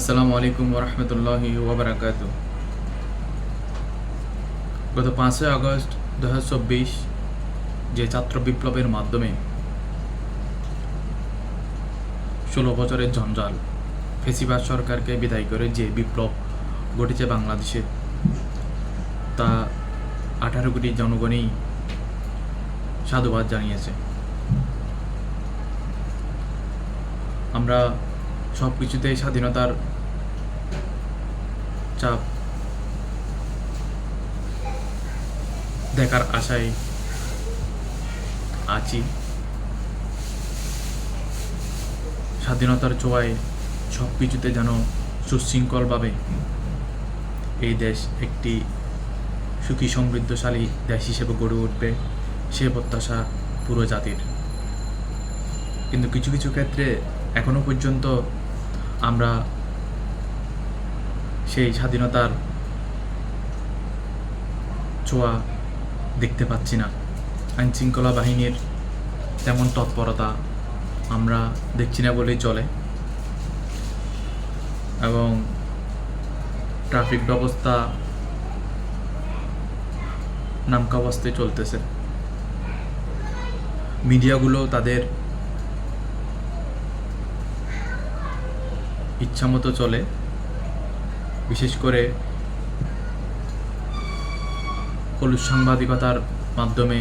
আসসালামু আলাইকুম ওরহমতুল্লাহি ওবরাকাত গত পাঁচই আগস্ট দু হাজার চব্বিশ যে ছাত্র বিপ্লবের মাধ্যমে ষোলো বছরের জঞ্জাল ফেসিবাদ সরকারকে বিদায় করে যে বিপ্লব ঘটেছে বাংলাদেশে, তা আঠারো কোটি জনগণই সাধুবাদ জানিয়েছে। আমরা সব কিছুতেই স্বাধীনতার চাপ। দেখার আশায় আছি। স্বাধীনতার ছোঁয়ায় সব কিছুতে যেন সুশৃঙ্খলভাবে এই দেশ একটি সুখী, সমৃদ্ধশালী দেশ হিসেবে গড়ে উঠবে, সে প্রত্যাশা পুরো জাতির। কিন্তু কিছু কিছু ক্ষেত্রে এখনও পর্যন্ত আমরা সেই স্বাধীনতার ছোঁয়া দেখতে পাচ্ছি না। আইন শৃঙ্খলা বাহিনীর তেমন তৎপরতা আমরা দেখছি না বলেই চলে। এবং ট্রাফিক ব্যবস্থা নামকাবস্থায় চলতেছে। মিডিয়াগুলো তাদের ইচ্ছামতো চলে। বিশেষ করে হলুদ সাংবাদিকতার মাধ্যমে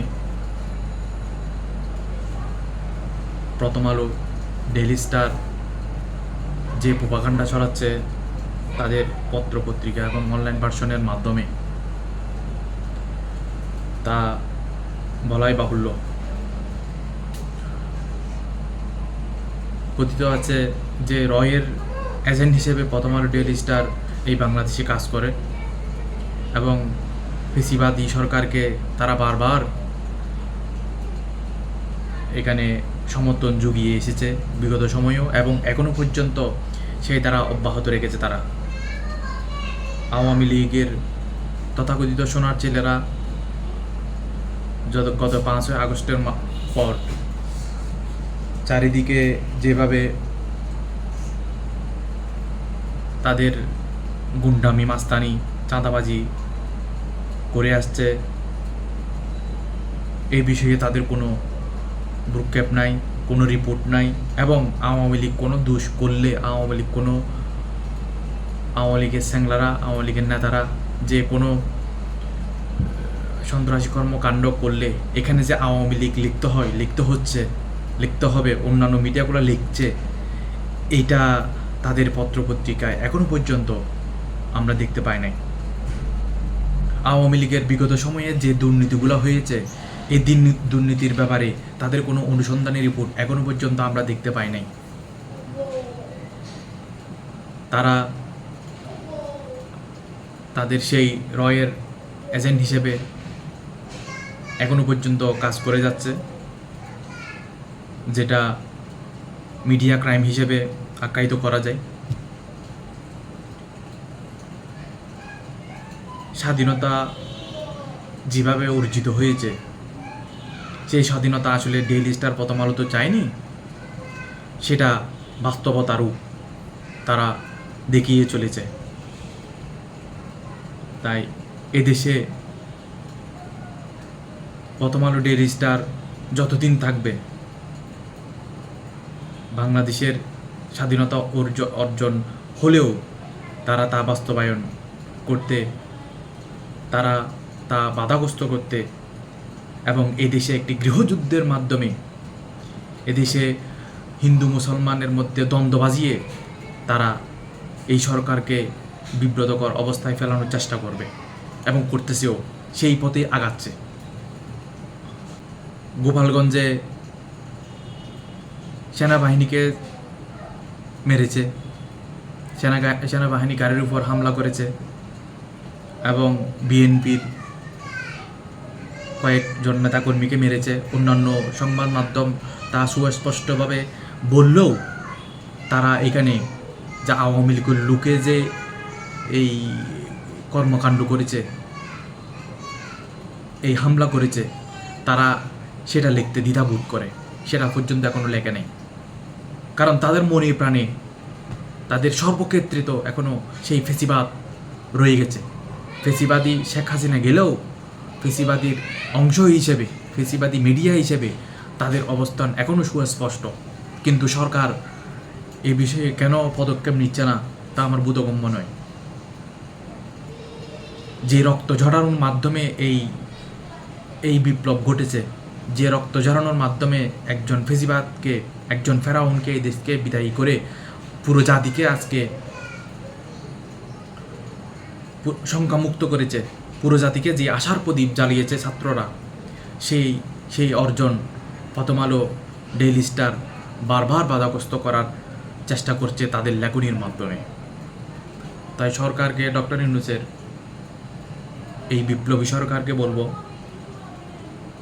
প্রথম আলো ডেলি স্টার যে প্রোপাগান্ডা ছড়াচ্ছে তাদের পত্র পত্রিকা এবং অনলাইন ভার্সনের মাধ্যমে। তা বলাই বাহুল্য। কথিত আছে যে রয়ের এজেন্ট হিসেবে প্রথম আলো ডেলি স্টার এই বাংলাদেশে কাজ করে এবং ফেসিবাদী সরকারকে তারা বারবার এখানে সমর্থন জুগিয়ে এসেছে বিগত সময়েও এবং এখনও পর্যন্ত সেই তারা অব্যাহত রেখেছে তারা। আওয়ামী লীগের তথাকথিত সোনার ছেলেরা যত গত পাঁচই আগস্টের পর চারিদিকে যেভাবে তাদের গুন্ডামি, মাস্তানি, চাঁদাবাজি করে আসছে। এই বিষয়ে তাদের কোনো ভ্রুক্ষেপ নাই, কোনো রিপোর্ট নাই এবং আওয়ামী লীগ কোনো দোষ করলে আওয়ামী লীগ কোনো আওয়ামী লীগের স্যাংলারা, আওয়ামী লীগের নেতারা যে কোনো সন্ত্রাসী কর্মকাণ্ড করলে, এখানে যে আওয়ামী লীগ লিখতে হয় লিখতে হচ্ছে লিখতে হবে, অন্যান্য মিডিয়াগুলো লিখছে, এইটা তাদের পত্রপত্রিকায় এখনও পর্যন্ত আমরা দেখতে পাই নাই। আওয়ামী লীগের বিগত সময়ে যে দুর্নীতিগুলো হয়েছে, এই দিন দুর্নীতির ব্যাপারে তাদের কোনো অনুসন্ধানী রিপোর্ট এখনও পর্যন্ত আমরা দেখতে পাই নাই। তারা তাদের সেই রয়ের এজেন্ট হিসেবে এখনও পর্যন্ত কাজ করে যাচ্ছে, যেটা মিডিয়া ক্রাইম হিসেবে আখ্যায়িত করা যায়। স্বাধীনতা যেভাবে অর্জিত হয়েছে, সেই স্বাধীনতা আসলে ডেইলি স্টার প্রথম আলো তো চায়নি? সেটা বাস্তবতা রূপ তারা দেখিয়ে চলেছে। তাই এদেশে প্রথম আলো ডেইলি স্টার যতদিন থাকবে, বাংলাদেশের স্বাধীনতা অর্জ- অর্জন হলেও তারা তা বাস্তবায়ন করতে তারা তা বাধাগ্রস্ত করতে এবং এদেশে একটি গৃহযুদ্ধের মাধ্যমে এদেশে হিন্দু মুসলমানের মধ্যে দ্বন্দ্ব বাজিয়ে তারা এই সরকারকে বিব্রতকর অবস্থায় ফেলানোর চেষ্টা করবে এবং করতেছেও সেই পথে আগাচ্ছে। গোপালগঞ্জে সেনাবাহিনীকে মেরেছে। সেনা সেনাবাহিনী গাড়ির উপর হামলা করেছে। এবং বিএনপির কয়েকজন নেতাকর্মীকে মেরেছে। অন্যান্য সংবাদ মাধ্যম তা সুস্পষ্টভাবে বললেও তারা এখানে যা আওয়ামী লীগের লোকে যে এই কর্মকাণ্ড করেছে, এই হামলা করেছে, তারা সেটা লিখতে দ্বিধাবোধ করে। সেটা পর্যন্ত এখনও লেখে নেই। কারণ তাদের মনে প্রাণে তাদের সর্বক্ষেত্রে তো এখনও সেই ফেসিবাদ রয়ে গেছে। ফেসিবাদী শেখ হাসিনা গেলেও ফেসিবাদীর অংশ হিসেবে, ফেসিবাদী মিডিয়া হিসেবে তাদের অবস্থান এখনও সুস্পষ্ট। কিন্তু সরকার এ বিষয়ে কেন পদক্ষেপ নিচ্ছে না, তা আমার বোধগম্য নয়। যে রক্ত ঝরানোর মাধ্যমে এই এই বিপ্লব ঘটেছে, যে রক্ত ঝরানোর মাধ্যমে একজন ফেসিবাদকে, একজন ফেরাউনকে এই দেশকে বিদায়ী করে পুরো জাতিকে আজকে শঙ্কামুক্ত করেছে পুরো জাতিকে যে আশার প্রদীপ জ্বালিয়েছে ছাত্ররা। সেই সেই অর্জন প্রথম আলো ডেইলি স্টার বারবার বাধাগ্রস্ত করার চেষ্টা করছে তাদের লেখনির মাধ্যমে। তাই সরকারকে, ডক্টর ইউনুসের এই বিপ্লবী সরকারকে বলব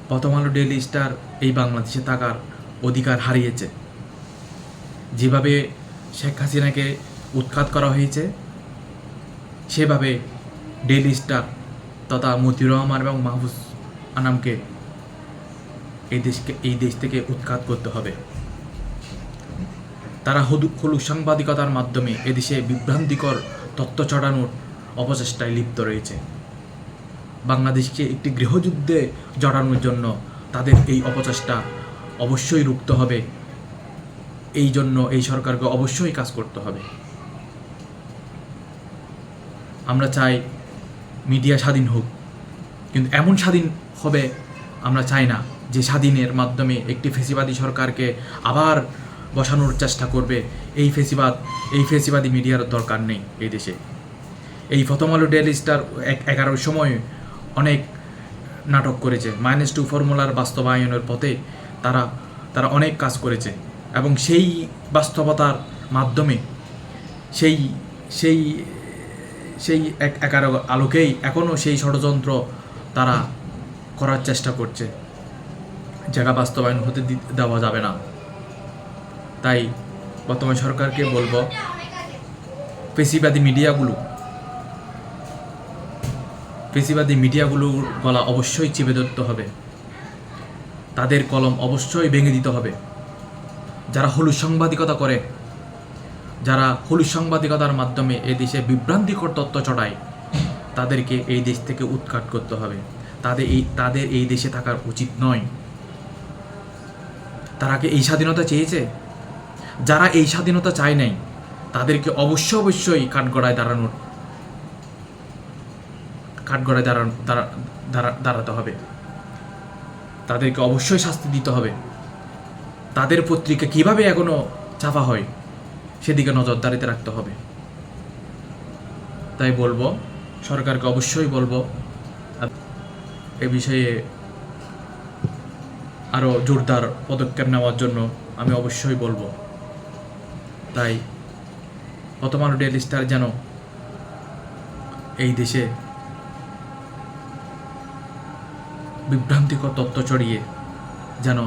প্রথম আলো ডেইলি স্টার এই বাংলাদেশে থাকার অধিকার হারিয়েছে। যেভাবে শেখ হাসিনাকে উৎখাত করা হয়েছে সেভাবে ডেইলি স্টার তথা মতিউর রহমান এবং মাহফুজ আনামকে এই দেশকে, এই দেশ থেকে উৎখাত করতে হবে। তারা হলু হলু সাংবাদিকতার মাধ্যমে এদেশে বিভ্রান্তিকর তথ্য ছড়ানোর অপচেষ্টায় লিপ্ত রয়েছে। বাংলাদেশকে একটি গৃহযুদ্ধে জড়ানোর জন্য তাদের এই অপচেষ্টা অবশ্যই রুখতে হবে। এই জন্য এই সরকারকে অবশ্যই কাজ করতে হবে। আমরা চাই মিডিয়া স্বাধীন হোক। কিন্তু এমন স্বাধীন হবে আমরা চাই না যে স্বাধীনের মাধ্যমে একটি ফেসিবাদী সরকারকে আবার বসানোর চেষ্টা করবে। এই ফেসিবাদ, এই ফেসিবাদী মিডিয়ার দরকার নেই এই দেশে। এই প্রথম আলো ডেলি স্টার এক এগারোর সময় অনেক নাটক করেছে। মাইনাস টু ফর্মুলার বাস্তবায়নের পথে তারা তারা অনেক কাজ করেছে এবং সেই বাস্তবতার মাধ্যমে সেই সেই সেই এক এগারো আলোকেই এখনও সেই ষড়যন্ত্র তারা করার চেষ্টা করছে। জায়গা বাস্তবায়ন হতে দেওয়া যাবে না। তাই বর্তমান সরকারকে বলব, পেশিবাদী মিডিয়াগুলো, পেশিবাদী মিডিয়াগুলোর গলা অবশ্যই চেপে ধরতে হবে। তাদের কলম অবশ্যই ভেঙে দিতে হবে। যারা হলুদ সাংবাদিকতা করে যারা হলুদ সাংবাদিকতার মাধ্যমে দেশে বিভ্রান্তিকর তথ্য চড়ায় তাদেরকে এই দেশ থেকে উৎখাত করতে হবে। তাদের এই তাদের এই দেশে থাকার উচিত নয়। তারা কি এই স্বাধীনতা চেয়েছে? যারা এই স্বাধীনতা চায় নাই, তাদেরকে অবশ্য অবশ্যই কাঠগড়ায় দাঁড়ানোর, কাঠগড়ায় দাঁড়ানো, দাঁড়া- দাঁড়া- দাঁড়াতে হবে। তাদেরকে অবশ্যই শাস্তি দিতে হবে। তাদের পত্রিকা কীভাবে এখনও চাপা হয়? সেদিকে নজরদারিতে রাখতে হবে। তাই বলব, সরকারকে অবশ্যই বলব এ বিষয়ে আরও জোরদার পদক্ষেপ নেওয়ার জন্য আমি অবশ্যই বলব। তাই আলো ডেলি স্টার যেন এই দেশে বিভ্রান্তিকর তথ্য ছড়িয়ে যেন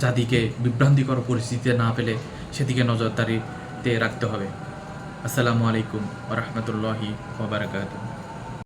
জাতিকে বিভ্রান্তিকর পরিস্থিতিতে না পেলে সেদিকে নজরদারিতে রাখতে হবে। আসসালামু আলাইকুম ওরহমতুল্লাহি ওবরাকাতুহ